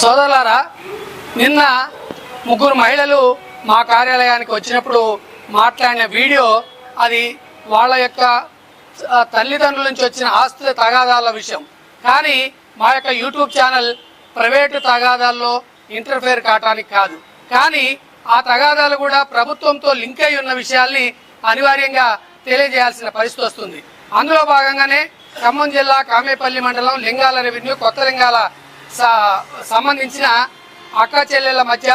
సోదరులారా నిన్న ముగ్గురు మహిళలు మా కార్యాలయానికి వచ్చినప్పుడు మాట్లాడిన వీడియో అది వాళ్ళ యొక్క తల్లిదండ్రుల నుంచి వచ్చిన ఆస్తుల తగాదాల విషయం. కానీ మా యొక్క యూట్యూబ్ ఛానల్ ప్రైవేటు తగాదాల్లో ఇంటర్ఫేర్ కావటానికి కాదు. కానీ ఆ తగాదాలు కూడా ప్రభుత్వంతో లింక్ అయి ఉన్న విషయాల్ని అనివార్యంగా తెలియజేయాల్సిన పరిస్థితి వస్తుంది. అందులో భాగంగానే ఖమ్మం జిల్లా కామేపల్లి మండలం లింగాల రెవెన్యూ కొత్త లింగాల సంబంధించిన అక్క చెల్లెల మధ్య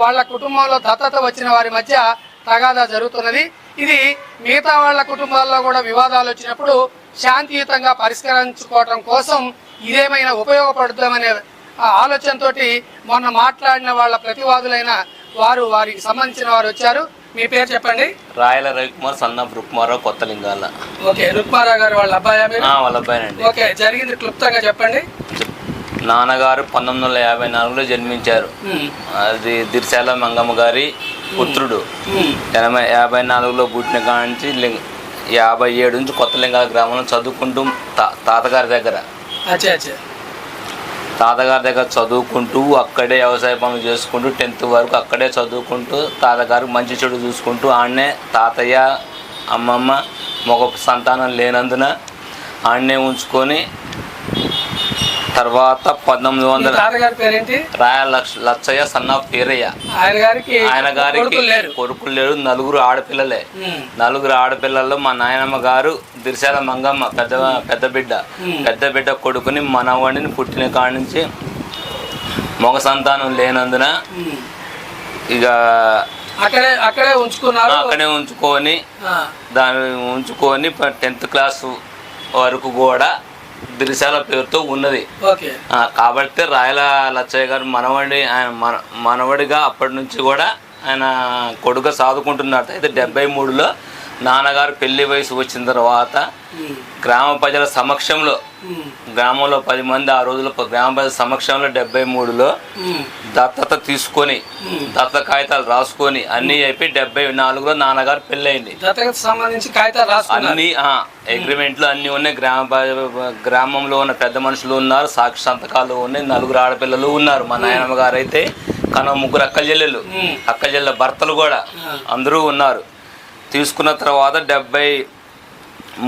వాళ్ళ కుటుంబంలో దత్తత వచ్చిన వారి మధ్య తగాదా జరుగుతున్నది. ఇది మిగతా వాళ్ళ కుటుంబాల్లో కూడా వివాదాలు వచ్చినప్పుడు శాంతియుతంగా పరిష్కరించుకోవటం కోసం ఇదేమైనా ఉపయోగపడుతుందనే ఆ ఆలోచనతోటి మొన్న మాట్లాడిన వాళ్ళ ప్రతివాదులైన వారు వారికి సంబంధించిన వారు వచ్చారు. మీ పేరు చెప్పండి. రాయల రవికుమార్ సన్న రుక్మారావు కొత్త లింగాల ఓకే రుక్మారావు గారు వాళ్ళ అబ్బాయా వాళ్ళ అబ్బాయినండి. ఓకే జరిగింది క్లుప్తంగా చెప్పండి. నాన్నగారు పంతొమ్మిది వందల యాభై నాలుగులో జన్మించారు. అది దిర్శాల మంగమ్మ గారి పుత్రుడు. ఎనభై యాభై నాలుగులో పుట్టిన లింగ యాభై ఏడు నుంచి కొత్త లింగాల గ్రామంలో చదువుకుంటూ తా తాతగారి దగ్గర. తాతగారి దగ్గర చదువుకుంటూ అక్కడే వ్యవసాయ పనులు చేసుకుంటూ టెన్త్ వరకు అక్కడే చదువుకుంటూ తాతగారు మంచి చెడు చూసుకుంటూ ఆడనే తాతయ్య అమ్మమ్మ మగ సంతానం లేనందున ఆడనే ఉంచుకొని తర్వాత పంతొమ్మిది వందల తాతగారి పేరేంటి? రాయ లక్ష లచ్చయ్య సన్న పేరయ్య ఆయన గారికి ఆయన గారికి కొడుకులు లేరు నలుగురు ఆడపిల్లలే. నలుగురు ఆడపిల్లల్లో మా నాయనమ్మ గారు దిర్శాల మంగమ్మ పెద్ద పెద్ద బిడ్డ. పెద్ద బిడ్డ కొడుకుని మనవాడిని పుట్టిన కాడి నుంచి మగ సంతానం లేనందున. ఇక అక్కడే అక్కడే ఉంచుకున్నారు. అక్కడే ఉంచుకొని దాన్ని ఉంచుకొని టెన్త్ క్లాస్ వరకు కూడా దిర్శాల పేరుతో ఉన్నది. కాబట్టి రాయల లచ్చయ్య గారు మనవడి ఆయన మన మనవడిగా అప్పటి నుంచి కూడా ఆయన కొడుకు సాదుకుంటున్నారు అయితే డెబ్బై మూడులో నాన్నగారు పెళ్ళి వయసు వచ్చిన తర్వాత గ్రామ ప్రజల సమక్షంలో గ్రామంలో పది మంది ఆ రోజుల్లో గ్రామ ప్రజల సమక్షంలో డెబ్బై మూడులో దత్తత తీసుకొని దత్త కాగితాలు రాసుకొని అన్నీ అయిపోయి డెబ్బై నాలుగులో నాన్నగారు పెళ్ళయింది. సంబంధించి కాగితాలు అన్ని అగ్రిమెంట్లు అన్ని ఉన్నాయి. గ్రామ గ్రామంలో ఉన్న పెద్ద మనుషులు ఉన్నారు సాక్షి సంతకాలు ఉన్నాయి నలుగురు ఆడపిల్లలు ఉన్నారు. మా నాయనమ్మ గారు అయితే కన ముగ్గురు అక్క చెల్లెలు ఉమ్, అక్క చెల్లెల భర్తలు కూడా. అందరూ ఉన్నారు. తీసుకున్న తర్వాత డెబ్బై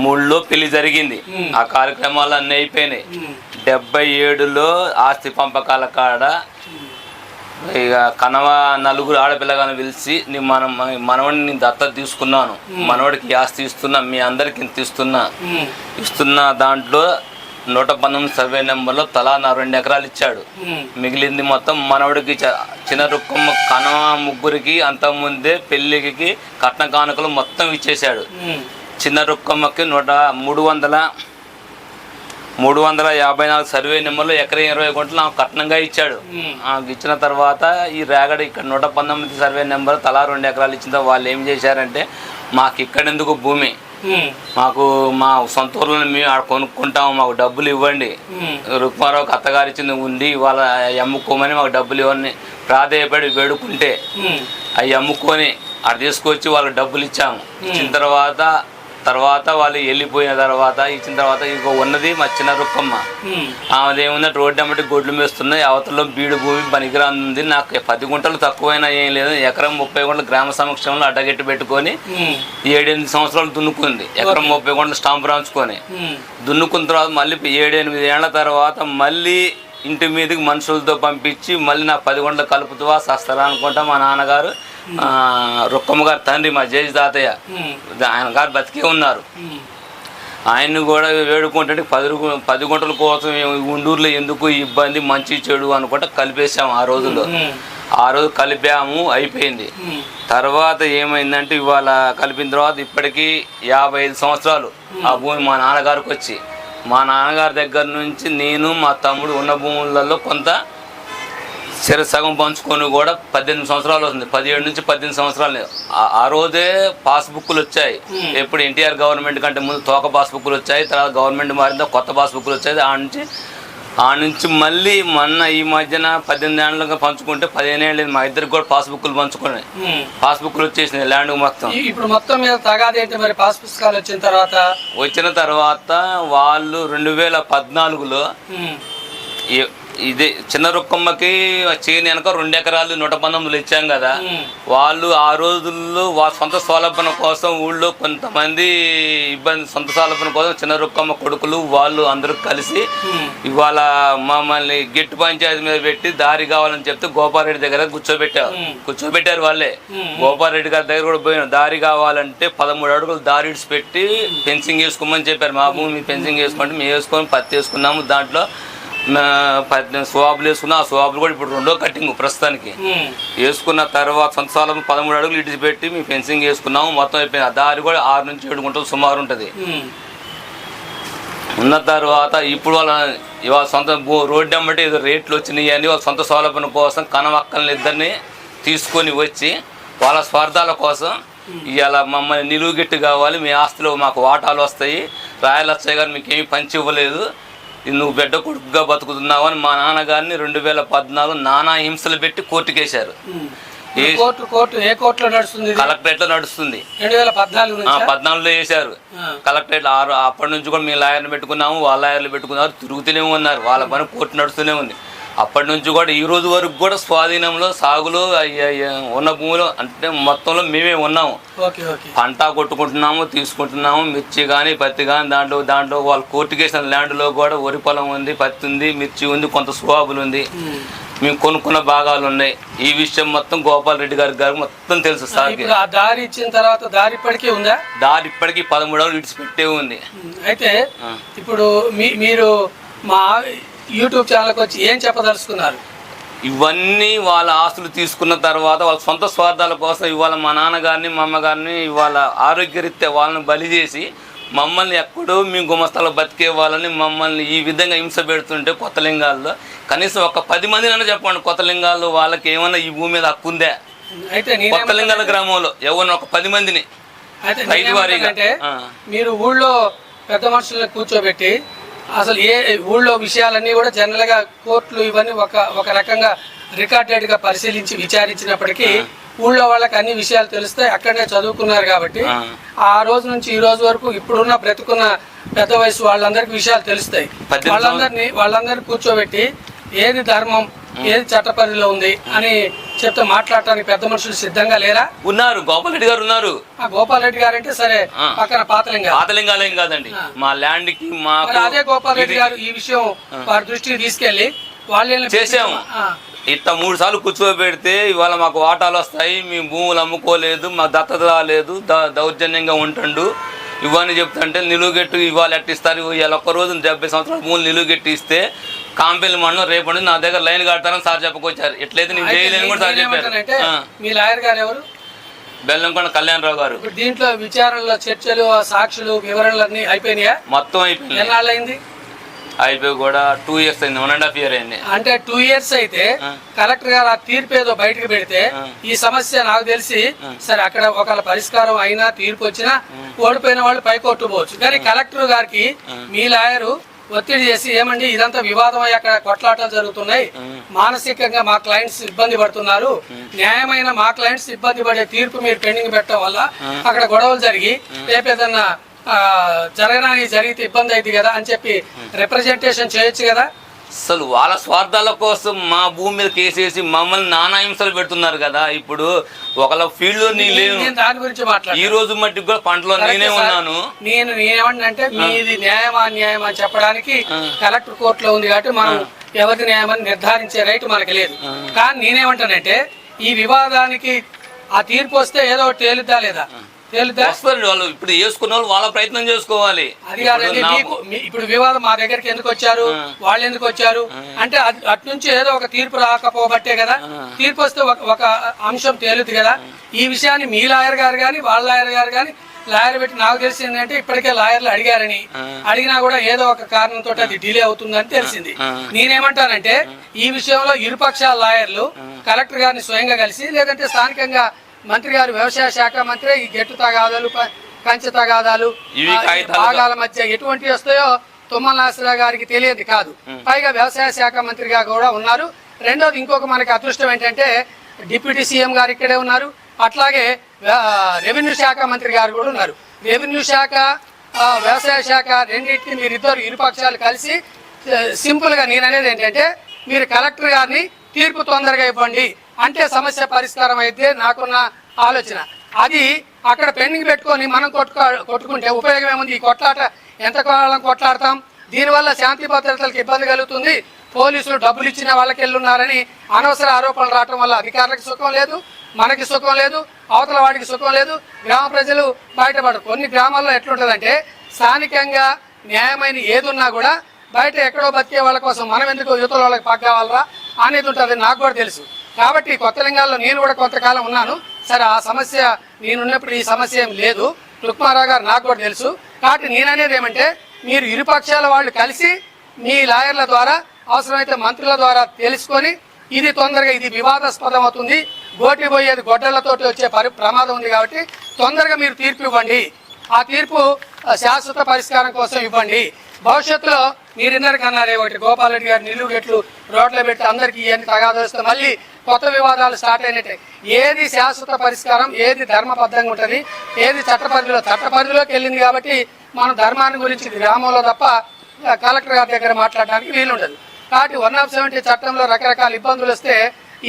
మూడులో పెళ్ళి జరిగింది. ఆ కార్యక్రమాలు అన్నీ అయిపోయినాయి. డెబ్బై ఏడులో ఆస్తి పంపకాల కాడ ఇక కనవ నలుగురు ఆడపిల్లగాని పిలిచి నీ మన మనవడిని నేను దత్తత తీసుకున్నాను. మనవడికి ఆస్తి ఇస్తున్నా మీ అందరికి ఇంత ఇస్తున్నా. ఇస్తున్న దాంట్లో నూట పంతొమ్మిది సర్వే నెంబర్లో తలా నా రెండు ఎకరాలు ఇచ్చాడు. మిగిలింది మొత్తం మనవడికి చిన్న రుక్కమ్మ కనవ ముగ్గురికి అంతకుముందే పెళ్ళికి కట్న కానుకలు మొత్తం ఇచ్చేశాడు. చిన్న రుక్కమ్మకి నూట మూడు వందల మూడు వందల యాభై నాలుగు సర్వే నెంబర్లో ఎకరం ఇరవై గుంటలు ఆమె కట్నంగా ఇచ్చాడు. ఆమెకు ఇచ్చిన తర్వాత ఈ రేగడ ఇక్కడ నూట పంతొమ్మిది సర్వే నెంబర్ తలా రెండు ఎకరాలు ఇచ్చిన వాళ్ళు ఏం చేశారంటే మాకు ఇక్కడెందుకు భూమి? మాకు మా సొంత ఊర్లను మేము ఆడ కొనుక్కుంటాము మాకు డబ్బులు ఇవ్వండి. ఉమ్, రుక్మారావుకి అత్తగారు ఇచ్చింది ఉంది వాళ్ళ అమ్ముకోమని మాకు డబ్బులు ఇవ్వని ప్రాధేయపడి వేడుకుంటే అవి అమ్ముకొని అక్కడ తీసుకొచ్చి వాళ్ళకి డబ్బులు ఇచ్చాము. ఇచ్చిన తర్వాత తర్వాత వాళ్ళు వెళ్ళిపోయిన తర్వాత ఇచ్చిన తర్వాత ఇంకో ఉన్నది మా చిన్న రుక్కమ్మ. ఆమెదేముంది రోడ్డు అమ్మటి గొడ్లు మేస్తున్నాయి అవతలలో బీడు భూమి పనికిరాంది ఉంది. నాకు పది గుంటలు తక్కువైనా ఏం లేదు. ఎకరం ముప్పై గుంటలు గ్రామ సమక్షంలో అడ్డగట్టి పెట్టుకొని ఏడెనిమిది సంవత్సరాలు దున్నుకుంది. ఎకరం ముప్పై గుంటలు స్టాంప్ రాంచుకొని. దున్నుకున్న తర్వాత మళ్ళీ ఏడెనిమిది ఏళ్ళ తర్వాత మళ్ళీ ఇంటి మీదకి మనుషులతో పంపించి మళ్ళీ నా పది గంటలు కలుపుతావా సస్తారా అనుకుంటా మా నాన్నగారు. రుక్కమ్మ గారు తండ్రి మా జేజి తాతయ్య. ఆయన గారు బతికే ఉన్నారు. ఆయన్ని కూడా వేడుకుంటే పది పది గుంటల కోసం ఉండూరులో ఎందుకు ఇబ్బంది మంచి చెడు అనుకుంటా కలిపేసాము ఆ రోజుల్లో. ఆ రోజు కలిపాము అయిపోయింది. తర్వాత ఏమైందంటే ఇవాళ కలిపిన తర్వాత ఇప్పటికీ యాభై ఐదు సంవత్సరాలు ఆ భూమి మా నాన్నగారికి వచ్చి. మా నాన్నగారి దగ్గర నుంచి నేను మా తమ్ముడు ఉన్న భూములలో కొంత సగం పంచుకొని కూడా పద్దెనిమిది సంవత్సరాలు వస్తుంది. పదిహేడు నుంచి పద్దెనిమిది సంవత్సరాలు. ఆ- రోజే పాస్బుక్లు వచ్చాయి. ఎప్పుడు ఎన్టీఆర్ గవర్నమెంట్ కంటే ముందు తోక పాస్బుక్లు వచ్చాయి తర్వాత గవర్నమెంట్ మారిందో కొత్త పాస్బుక్లు వచ్చాయి. ఆ నుంచి ఆ నుంచి మళ్ళీ మొన్న ఈ మధ్యన పద్దెనిమిది ఏళ్ళగా పంచుకుంటే పదిహేను ఏళ్ళు మా ఇద్దరికి కూడా పాస్బుక్లు పంచుకున్నాయి. ఉమ్. పాస్బుక్లు వచ్చేసినాయి ల్యాండ్ మొత్తం. ఇప్పుడు మొత్తం మీద తగాది ఏంటి మరి పాస్ పుస్తకాలు వచ్చిన తర్వాత? వచ్చిన తర్వాత వాళ్ళు రెండు వేల పద్నాలుగులో ఈ- ఇది చిన్న రుక్కమ్మకి చేను వెనక రెండు ఎకరాలు నూట పంతొమ్మిదిలు ఇచ్చాం కదా. వాళ్ళు ఆ రోజుల్లో వాళ్ళ సొంత సౌలభ్యం కోసం ఊళ్ళో కొంతమంది ఇబ్బంది సొంత సౌలభ్యం కోసం చిన్న రుక్కమ్మ కొడుకులు వాళ్ళు అందరూ కలిసి. ఇవాళ మమ్మల్ని గెట్టు పంచాయతీ మీద పెట్టి దారి కావాలని చెప్తే గోపారెడ్డి దగ్గర కూర్చోబెట్టారు. కూర్చోబెట్టారు వాళ్ళే. గోపారెడ్డి గారి దగ్గర కూడా పోయిన దారి కావాలంటే పదమూడు అడుగులు దారి పెట్టి ఫెన్సింగ్ వేసుకోమని చెప్పారు మా భూమి ఫెన్సింగ్ వేసుకోండి మేము వేసుకొని పత్తి వేసుకున్నాము దాంట్లో స్వాబులు వేసుకున్నాం ఆ స్వాబులు కూడా ఇప్పుడు రెండో కట్టింగ్ ప్రస్తుతానికి. వేసుకున్న తర్వాత సొంత స్థలం పదమూడు అడుగులు ఇడిచి పెట్టి మేము ఫెన్సింగ్ వేసుకున్నాము మొత్తం అయిపోయింది. ఆ దారి కూడా ఆరు నుంచి ఏడు గుంటలు సుమారు ఉంటుంది. ఉన్న తర్వాత ఇప్పుడు వాళ్ళ ఇవాళ సొంత రోడ్డు అమ్మటి ఏదో రేట్లు వచ్చినాయి అని వాళ్ళ సొంత సౌలభ్యం కోసం కనవక్కల్ని ఇద్దరిని తీసుకొని వచ్చి వాళ్ళ స్వార్థాల కోసం ఇవాళ మమ్మల్ని నిలువుగిట్టు కావాలి. మీ ఆస్తిలో మాకు వాటాలు వస్తాయి. రాయలచ్చయ్య గారు మీకు ఏమి పంచి ఇవ్వలేదు. నువ్వు బిడ్డ కొడుకుగా బతుకుతున్నావు అని మా నాన్నగారిని రెండు వేల పద్నాలుగు నానా హింసలు పెట్టి కోర్టుకేశారు. ఏ కోర్టులో నడుస్తుంది పద్నాలుగులో వేశారు కలెక్టరేట్ ఆరు అప్పటి నుంచి కూడా మీ లాయర్ని పెట్టుకున్నాము వాళ్ళ లాయర్లు పెట్టుకున్నారు తిరుగుతూనే ఉన్నారు వాళ్ళ పని కోర్టు నడుస్తూనే ఉంది. అప్పటి నుంచి కూడా ఈ రోజు వరకు కూడా స్వాధీనంలో సాగులో ఉన్న భూమిలో అంటే మొత్తంలో మేమే ఉన్నాము. పంట కొట్టుకుంటున్నాము తీసుకుంటున్నాము మిర్చి కానీ పత్తి కానీ దాంట్లో దాంట్లో వాళ్ళు కోర్టుకేసిన ల్యాండ్లో కూడా వరి పొలం ఉంది పత్తి ఉంది మిర్చి ఉంది కొంత స్వాబులు ఉంది. మేము. కొనుక్కున్న భాగాలు ఉన్నాయి. ఈ విషయం మొత్తం గోపాల్ రెడ్డి గారి గారికి మొత్తం తెలుసు ఆ దారి ఇచ్చిన తర్వాత దారి ఇప్పటికీ ఉందా? దారి ఇప్పటికీ పదమూడు అడుగులు విడిచిపెట్టే ఉంది. ఉమ్. అయితే. ఇప్పుడు మీరు మా యూట్యూబ్ ఛానల్కి వచ్చి ఏం చెప్పదలుచుకున్నారు? ఇవన్నీ వాళ్ళ ఆస్తులు తీసుకున్న తర్వాత వాళ్ళ సొంత స్వార్థాల కోసం ఇవాళ మా నాన్నగారిని మా అమ్మగారిని ఇవాళ ఆరోగ్యరీత్యా వాళ్ళని బలి చేసి మమ్మల్ని ఎక్కడో మీ గుమస్తాలో బతికే వాళ్ళని మమ్మల్ని ఈ విధంగా హింస పెడుతుంటే కొత్త లింగాల్లో కనీసం ఒక పది మందినైనా చెప్పండి కొత్త లింగాల్లో వాళ్ళకి ఏమన్నా ఈ భూమి మీద హక్కు ఉందా? అయితే కొత్త లింగాల గ్రామంలో ఎవరిని ఒక పది మందిని అయితే. మీరు ఊళ్ళో పెద్ద మనుషులను కూర్చోబెట్టి అసలు ఏ ఊళ్ళో విషయాలన్నీ కూడా జనరల్గా కోర్టులు ఇవన్నీ ఒక ఒక రకంగా రికార్డెడ్గా పరిశీలించి విచారించినప్పటికీ ఊళ్ళో వాళ్ళకి అన్ని విషయాలు తెలుస్తాయి అక్కడనే చదువుకున్నారు కాబట్టి ఆ. రోజు నుంచి ఈ రోజు వరకు ఇప్పుడున్న బ్రతుకున్న పెద్ద వయసు వాళ్ళందరికీ విషయాలు తెలుస్తాయి వాళ్ళందరినీ వాళ్ళందరినీ కూర్చోబెట్టి ఏది ధర్మం ఏది చట్టపరిలో ఉంది అని చెప్తే మాట్లాడటానికి పెద్ద మనుషులు సిద్ధంగా లేరా? ఉన్నారు. గోపాల్ రెడ్డి గారు ఉన్నారు. ఆ గోపాల్ రెడ్డి గారు అంటే సరే. పక్కన పాతలింగ పాతలింగాలు కాదండి. మా ల్యాండ్కి మరి అదే గోపాల్ రెడ్డి గారు ఈ విషయం వారి దృష్టికి తీసుకెళ్ళి వాళ్ళు చేసాము. ఇట్లా మూడు సార్లు కూర్చోబెడితే ఇవాళ మాకు వాటాలు వస్తాయి మీ భూములు అమ్ముకోలేదు మా దత్తత రాలేదు దౌర్జన్యంగా ఉంటుండు. ఇవన్నీ చెప్తుంటే నిలువుగెట్టు ఇవాళ ఎట్టిస్తారు? ఇవాళ ఒక్క రోజు డెబ్బై సంవత్సరాల భూములు నిలువుగెట్టి ఇస్తే కాంపెల్లి మండలం రేపటి నా దగ్గర లైన్ కడతారని సార్ చెప్పుకొచ్చారు. ఎట్లయితే నేను చేయలేని కూడా సార్ చెప్పారు. మీ లాయర్ గారు ఎవరు? బెల్లంకొండ కళ్యాణరావు గారు. దీంట్లో విచారణలో చర్చలు సాక్షులు వివరణలు అన్ని అయిపోయినాయా? మొత్తం అయిపోయింది అయిపోయి కూడా టూ ఇయర్స్ అయింది వన్ అండ్ హాఫ్ ఇయర్ అయింది. అంటే టూ ఇయర్స్ అయితే కలెక్టర్ గారు ఆ తీర్పు ఏదో బయటకు పెడితే ఈ సమస్య నాకు తెలిసి సరే అక్కడ ఒకళ్ళ పరిష్కారం అయినా తీర్పు వచ్చినా ఓడిపోయిన వాళ్ళు పైకోర్టు పోవచ్చు. కానీ కలెక్టర్ గారికి మీ లాయరు ఒత్తిడి చేసి ఏమండి ఇదంతా వివాదం అయ్యి అక్కడ కొట్లాటలు జరుగుతున్నాయి. మానసికంగా మా క్లయింట్స్ ఇబ్బంది పడుతున్నారు. న్యాయమైన మా క్లయింట్స్ ఇబ్బంది పడే తీర్పు మీరు పెండింగ్ పెట్టడం వల్ల అక్కడ గొడవలు జరిగి రేపు ఏదన్నా జరగడానికి జరిగితే ఇబ్బంది అయింది కదా అని చెప్పి రిప్రజెంటేషన్ చేయొచ్చు కదా? అసలు వాళ్ళ స్వార్థాల కోసం మా భూమి మీద కేసేసి మమ్మల్ని నానా హింసలు పెడుతున్నారు కదా. ఇప్పుడు ఒకళ్ళ ఫీల్డ్లో లేను. నేను దాని గురించి మాట్లాడు ఈ రోజు మట్టికి కూడా పంటలో నేనే ఉన్నాను. నేను నేనేమంటే మీది న్యాయమా అన్యాయమా అని చెప్పడానికి కలెక్టర్ కోర్టులో ఉంది కాబట్టి మనం ఎవరిది న్యాయమని నిర్ధారించే రైట్ మనకి లేదు. కానీ నేనేమంటానంటే ఈ వివాదానికి ఆ తీర్పు వస్తే ఏదో ఒకటి తేలుద్దా లేదా? వస్తారు వాళ్ళు. ఇప్పుడు వేసుకున్న వాళ్ళు వాళ్ళ ప్రయత్నం చేసుకోవాలి. అది కాదండి ఇప్పుడు నా- మీకు మీ- ఇప్పుడు వివాదం మా దగ్గరికి ఎందుకు వచ్చారు? వాళ్ళు ఎందుకు వచ్చారు? అంటే అటు నుంచి ఏదో ఒక తీర్పు రాకపోబట్టే కదా తీర్పు వస్తే ఒక- ఒక అంశం తేలుద్ది కదా. ఈ విషయాన్ని మీ లాయర్ గారు కానీ వాళ్ళ లాయర్ గారు కానీ లాయర్ పెట్టి నాకు తెలిసింది అంటే ఇప్పటికే లాయర్లు అడిగారని. అడిగినా కూడా ఏదో ఒక కారణంతో అది డిలే అవుతుందని తెలిసింది. నేనేమంటానంటే ఈ విషయంలో ఇరుపక్షాల లాయర్లు కలెక్టర్ గారిని స్వయంగా కలిసి లేదంటే స్థానికంగా మంత్రి గారు వ్యవసాయ శాఖ మంత్రి ఈ గెట్టు తగాదాలు కంచె తగాదాలు భాగాల మధ్య ఎటువంటి వస్తాయో తుమ్మల నాసరా గారికి తెలియదు కాదు. పైగా వ్యవసాయ శాఖ మంత్రిగా కూడా ఉన్నారు. రెండోది ఇంకొక మనకి అదృష్టం ఏంటంటే డిప్యూటీ సీఎం గారు ఇక్కడే ఉన్నారు. అట్లాగే రెవెన్యూ శాఖ మంత్రి గారు కూడా ఉన్నారు. రెవెన్యూ శాఖ వ్యవసాయ శాఖ రెండింటిని మీరిద్దరు ఇరుపక్షాలు కలిసి ఆ, సింపుల్గా నేను అనేది ఏంటంటే మీరు కలెక్టర్ గారిని తీర్పు తొందరగా ఇవ్వండి. అంటే సమస్య పరిష్కారం అయితే నాకున్న ఆలోచన. అది అక్కడ పెండింగ్ పెట్టుకొని మనం కొట్టుకో కొట్టుకుంటే ఉపయోగం ఏముంది? ఈ కొట్లాట ఎంతకాలం కొట్లాడతాం? దీనివల్ల శాంతి భద్రతలకు ఇబ్బంది కలుగుతుంది. పోలీసులు డబ్బులు ఇచ్చిన వాళ్ళకి వెళ్ళున్నారని అనవసర ఆరోపణలు రావటం వల్ల అధికారులకు సుఖం లేదు మనకి సుఖం లేదు అవతల వాడికి సుఖం లేదు. గ్రామ ప్రజలు బయటపడరు. కొన్ని గ్రామాల్లో ఎట్లుంటుందంటే స్థానికంగా న్యాయమైన ఏదున్నా కూడా బయట ఎక్కడో బతికే వాళ్ళ కోసం మనం ఎందుకు యువతల వాళ్ళకి పక్క వాళ్ళరా అనేది ఉంటుంది. నాకు కూడా తెలుసు. కాబట్టి కొత్త లింగాల్లో నేను కూడా కొంతకాలం ఉన్నాను. సరే ఆ సమస్య నేనున్నప్పుడు ఈ సమస్య ఏం లేదు. రుక్మారావు గారు నాకు కూడా తెలుసు. కాబట్టి నేననేది ఏమంటే మీరు ఇరుపక్షాల వాళ్ళు కలిసి మీ లాయర్ల ద్వారా అవసరమైతే మంత్రుల ద్వారా తెలుసుకొని ఇది తొందరగా ఇది వివాదాస్పదం అవుతుంది. గోటి పోయేది గొడ్డలతోటి వచ్చే పరి ప్రమాదం ఉంది కాబట్టి తొందరగా మీరు తీర్పు ఇవ్వండి. ఆ తీర్పు శాశ్వత పరిష్కారం కోసం ఇవ్వండి. భవిష్యత్తులో మీరిందరికన్నారే ఒకటి గోపాల్ రెడ్డి గారు నిలువు గెట్లు పెట్టి అందరికి ఇవన్నీ తగాదొస్తే మళ్ళీ కొత్త వివాదాలు స్టార్ట్ అయినట్టే. ఏది శాశ్వత పరిష్కారం ఏది ధర్మబద్ధంగా ఉంటుంది ఏది చట్టపరిధిలో చట్టపరిధిలోకి వెళ్ళింది కాబట్టి మనం ధర్మాన్ని గురించి గ్రామంలో తప్ప కలెక్టర్ గారి దగ్గర మాట్లాడడానికి వీలుండదు. కాబట్టి వన్ ఆఫ్ సెవెంటీ చట్టంలో రకరకాల ఇబ్బందులు వస్తే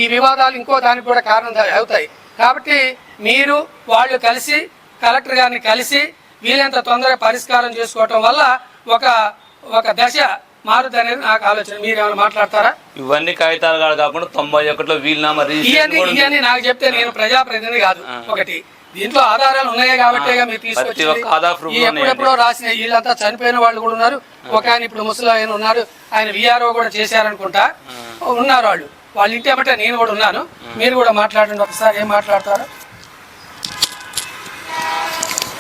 ఈ వివాదాలు ఇంకో దానికి కూడా కారణం అవుతాయి. కాబట్టి మీరు వాళ్ళు కలిసి కలెక్టర్ గారిని కలిసి వీలైనంత తొందరగా పరిష్కారం చేసుకోవటం వల్ల ఒక ఒక దశ మారుతుంది అనేది నాకు ఆలోచన. మీరు ఏమైనా మాట్లాడతారా? ఇవన్నీ కాగితాలు కాదు కాకుండా తొంభై ఒకటిలో వీలునామా ఇవన్నీ నాకు చెప్తే నేను ప్రజాప్రతినిధి కాదు. ఒకటి దీంట్లో ఆధారాలు ఉన్నాయి కాబట్టి మీరు తీసుకొచ్చి ఎప్పుడెప్పుడో రాసిన వీళ్ళంతా చనిపోయిన వాళ్ళు కూడా ఉన్నారు. ఒక ఆయన ఇప్పుడు ముసలి ఆయన ఉన్నారు. ఆయన విఆర్ఓ కూడా చేశారనుకుంటా. ఉన్నారు వాళ్ళు. వాళ్ళ ఇంటి ఏమంటే నేను కూడా ఉన్నాను. మీరు కూడా మాట్లాడండి. ఒకసారి ఏం మాట్లాడతారు.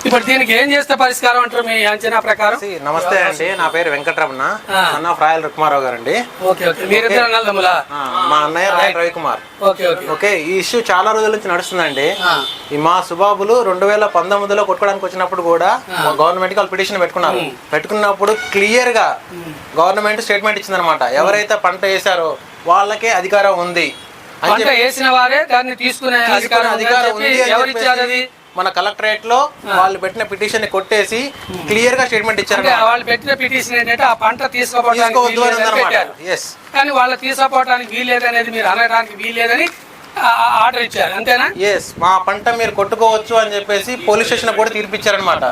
ఇప్పుడు దీనికి ఏం చేస్తే పరిష్కారం అంటారు మీ అంచనా ప్రకారం? నమస్తే అండి నా పేరు వెంకటరమణ. అన్న ఫ్రాయల్ రుక్మారావు గారు అండి మా అన్నయ్య రాయల్ రవికుమార్. ఓకే ఈ ఇష్యూ చాలా రోజుల నుంచి నడుస్తుందండి. మా సుబాబులు రెండు వేల పంతొమ్మిదిలో కొట్టుకోవడానికి వచ్చినప్పుడు కూడా గవర్నమెంట్ వాళ్ళు పిటిషన్ పెట్టుకున్నారు. పెట్టుకున్నప్పుడు క్లియర్గా గవర్నమెంట్ స్టేట్మెంట్ ఇచ్చిందనమాట ఎవరైతే పంట వేశారో వాళ్ళకే అధికారం ఉంది. పంట వేసిన వారే దాన్ని తీసుకునే అధికారం ఉంది మన కలెక్టరేట్లో వాళ్ళు పెట్టిన పిటిషన్ని కొట్టేసి క్లియర్గా స్టేట్మెంట్ ఇచ్చారు వాళ్ళు పెట్టిన పిటిషన్ ఏంటంటే ఆ పంట తీసుకోవడానికి ఎస్ కానీ వాళ్ళు తీసుకోవడానికి వీల్లేదనేది మీరు అనడానికి ఆ ఆర్డర్ ఇచ్చారు. అంతేనా? ఎస్ మా పంట మీరు కొట్టుకోవచ్చు అని చెప్పేసి పోలీస్ స్టేషన్ కూడా తీర్పిచ్చారనమాట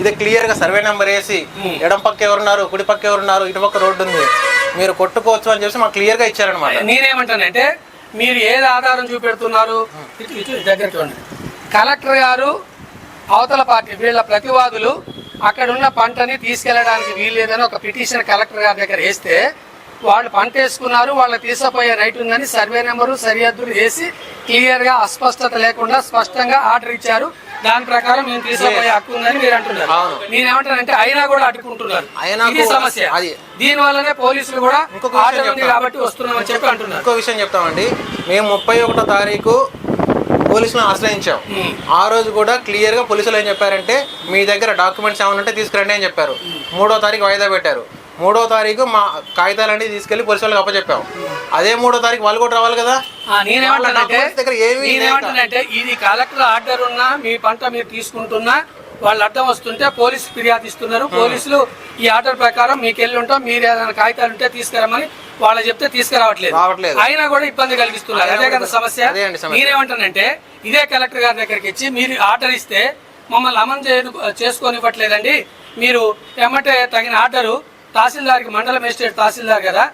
ఇది క్లియర్గా సర్వే నెంబర్ వేసి ఎడం పక్క ఎవరున్నారు కుడి పక్క ఎవరున్నారు ఇటు పక్క రోడ్డు ఉంది. మీరు కొట్టుకోవచ్చు అని చెప్పేసి మాకు క్లియర్గా ఇచ్చారనమాట నేనేమంటానంటే మీరు ఏది ఆధారం చూపెడుతున్నారు? ఇటు దగ్గరికి కలెక్టర్ గారు అవతల పార్టీ వీళ్ళ ప్రతివాదులు అక్కడ ఉన్న పంటని తీసుకెళ్ళడానికి వీల్లేదని ఒక పిటిషన్ కలెక్టర్ గారి దగ్గర వేస్తే వాళ్ళు పంట వేసుకున్నారు వాళ్ళకి తీసుకుపోయే రైట్ ఉందని సర్వే నెంబరు సరిహద్దులు వేసి క్లియర్గా అస్పష్టత లేకుండా స్పష్టంగా ఆర్డర్ ఇచ్చారు. దాని ప్రకారం మేము తీసుకుపోయే హక్కు ఉందని మీరు అంటున్నారు. నేనేమంటానంటే అయినా కూడా అడ్డుకుంటున్నారు. ఇది సమస్య. అది- దీని వల్లనే పోలీసులు కూడా ఆర్డర్ ఉంది. కాబట్టి వస్తున్నామని చెప్పి అంటున్నారు. ఇంకో విషయం చెప్తామండి. మేము ముప్పై ఒకటో తారీఖు పోలీసులను ఆశ్రయించాం. ఆ రోజు కూడా క్లియర్గా పోలీసులు ఏం చెప్పారంటే మీ దగ్గర డాక్యుమెంట్స్ ఏమైనా ఉంటే తీసుకురండి అని చెప్పారు. మూడో తారీఖు వాయిదా పెట్టారు. మూడో తారీఖు మా కాగితాలన్నీ తీసుకెళ్ళి పోలీసు వాళ్ళకి అప్పచెప్పాం. అదే మూడో తారీఖు వాళ్ళు కూడా రావాలి కదా? దగ్గర ఏమీ లేక. నేనేమంటానంటే ఇది కలెక్టర్ ఆర్డర్ ఉన్నా మీ పంట మీరు తీసుకుంటున్నా వాళ్ళు అడ్డం వస్తుంటే పోలీసు ఫిర్యాదు ఇస్తున్నారు. పోలీసులు ఈ ఆర్డర్ ప్రకారం మీకు వెళ్ళి ఉంటాం మీరు ఏదైనా కాగితాలు ఉంటే తీసుకురమ్మని వాళ్ళు చెప్తే తీసుకురావట్లేదు. రావట్లేదు. అయినా కూడా ఇబ్బంది కలిగిస్తున్నారు. అదే కదా సమస్య. నేనేమంటానంటే ఇదే కలెక్టర్ గారి దగ్గరికి ఇచ్చి మీరు ఆర్డర్ ఇస్తే మమ్మల్ని అమలు చేయను చేసుకోనివ్వట్లేదండి. మీరు ఏమంటే తగిన ఆర్డరు తహసీల్దార్కి మండల మేజిస్ట్రేట్ తహసీల్దార్ కదా.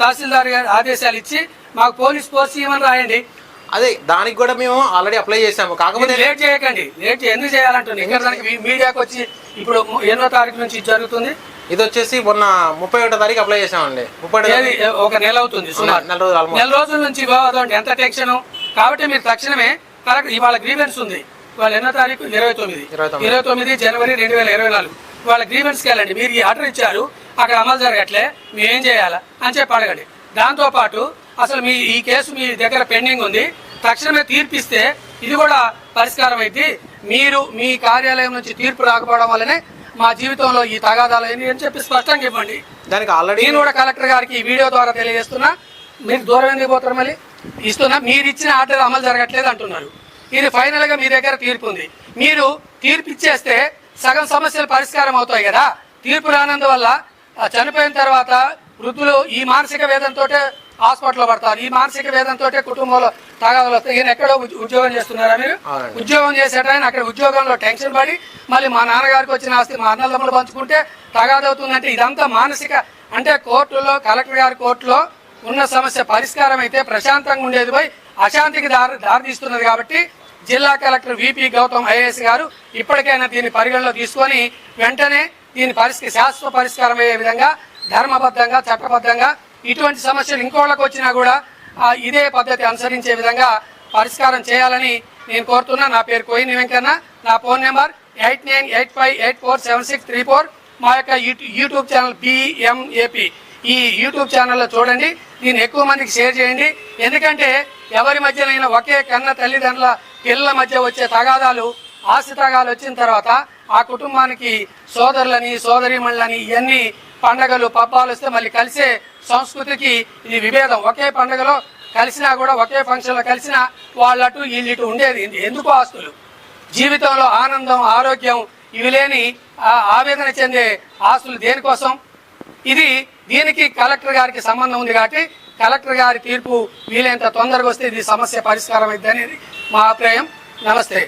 తహసీల్దార్ గారి ఆదేశాలు ఇచ్చి మాకు పోలీస్ ఫోర్స్ ఇవ్వమని రాయండి. అదే దానికి కూడా మేము ఆల్రెడీ అప్లై చేసాము కాకపోతే లేట్ చేయకండి. లేట్ ఎందుకు చేయాలంటుంది ఇంకా దానికి మీ- మీడియాకి వచ్చి ఇప్పుడు ఎన్నో తారీఖు నుంచి జరుగుతుంది. ఇది వచ్చేసి మొన్న ముప్పై ఒకటో తారీఖు అప్లై చేసామండి ముప్పై ఒక నెల అవుతుంది నెల రోజులు నెల రోజుల నుంచి ఎంత టెన్షన్? కాబట్టి మీరు తక్షణమే కరెక్ట్ ఇవాళ గ్రీవెన్స్ ఉంది. ఇవాళ ఎన్నో తారీఖు? ఇరవై తొమ్మిది. ఇరవై తొమ్మిది. జనవరి రెండు వేల ఇరవై నాలుగు. వాళ్ళ గ్రీవెన్స్కి వెళ్ళండి. మీరు ఈ ఆర్డర్ ఇచ్చారు. అక్కడ అమలు జరగట్లే. మేము ఏం చేయాలా? అని చెప్పి అడగండి. దాంతో పాటు అసలు మీ ఈ కేసు మీ దగ్గర పెండింగ్ ఉంది. తక్షణమే తీర్పిస్తే ఇది కూడా పరిష్కారం అయితే మీరు మీ కార్యాలయం నుంచి తీర్పు రాకపోవడం వల్లనే మా జీవితంలో ఈ తగాదాలు ఏంటి అని చెప్పి స్పష్టంగా ఇవ్వండి. దానికి ఆల్రెడీ నేను కూడా కలెక్టర్ గారికి ఈ వీడియో ద్వారా తెలియజేస్తున్నా. మీరు దూరం ఎందుకు పోతారు మళ్ళీ? ఇస్తున్నా. మీరు ఇచ్చిన ఆర్డర్ అమలు జరగట్లేదు అంటున్నారు. ఇది ఫైనల్గా మీ దగ్గర తీర్పు ఉంది. మీరు తీర్పు ఇచ్చేస్తే సగం సమస్యలు పరిష్కారం అవుతాయి కదా. తీర్పు రానందువల్ల చనిపోయిన తర్వాత వృద్ధులు ఈ మానసిక వేదనతో హాస్పిటల్లో పడతారు. ఈ మానసిక వేదంతో కుటుంబంలో తగాదాలు వస్తాయి. ఈయన ఎక్కడో ఉద్య- ఉద్యోగం చేస్తున్నారా మీరు. ఉద్యోగం చేసేట ఆయన అక్కడ ఉద్యోగంలో టెన్షన్ పడి మళ్ళీ మా నాన్నగారికి వచ్చిన ఆస్తి మా అన్నదమ్ములు పంచుకుంటే తగాదవుతుందంటే ఇదంతా మానసిక అంటే కోర్టులో కలెక్టర్ గారి కోర్టులో ఉన్న సమస్య పరిష్కారం అయితే ప్రశాంతంగా ఉండేది పోయి అశాంతికి దారి దారితీస్తున్నది కాబట్టి జిల్లా కలెక్టర్ విపి గౌతమ్ ఐఏఎస్ గారు ఇప్పటికైనా దీన్ని పరిగణలో తీసుకొని వెంటనే దీని పరిస్థితి శాశ్వత పరిష్కారం అయ్యే విధంగా ధర్మబద్ధంగా చట్టబద్ధంగా ఇటువంటి సమస్యలు ఇంకోళ్ళకి వచ్చినా కూడా ఇదే పద్ధతి అనుసరించే విధంగా పరిష్కారం చేయాలని నేను కోరుతున్నా. నా పేరు కోయిని వెంకన్న నా phone number eight nine eight five eight four seven six three four. మా యొక్క యూట్యూబ్ ఛానల్ బిఎంఏపి ఈ యూట్యూబ్ ఛానల్లో చూడండి. దీన్ని ఎక్కువ మందికి షేర్ చేయండి. ఎందుకంటే ఎవరి మధ్యనైనా ఒకే కన్న తల్లిదండ్రుల పిల్లల మధ్య వచ్చే తగాదాలు ఆస్తి తగాదాలు వచ్చిన తర్వాత ఆ కుటుంబానికి సోదరులని సోదరిమణులని ఇవన్నీ పండగలు పబ్బాలు వస్తే మళ్ళీ కలిసే సంస్కృతికి ఇది విభేదం. ఒకే పండగలో కలిసినా కూడా ఒకే ఫంక్షన్లో కలిసినా వాళ్ళటు వీళ్ళిటు ఉండేది. ఎందుకు ఆస్తులు? జీవితంలో ఆనందం ఆరోగ్యం ఇవి లేని ఆ ఆవేదన చెందే ఆస్తులు దేనికోసం? ఇది దీనికి కలెక్టర్ గారికి సంబంధం ఉంది కాబట్టి కలెక్టర్ గారి తీర్పు వీలైనంత తొందరగా వస్తే ఇది సమస్య పరిష్కారం అవుతుంది అనేది మా అభిప్రాయం. నమస్తే.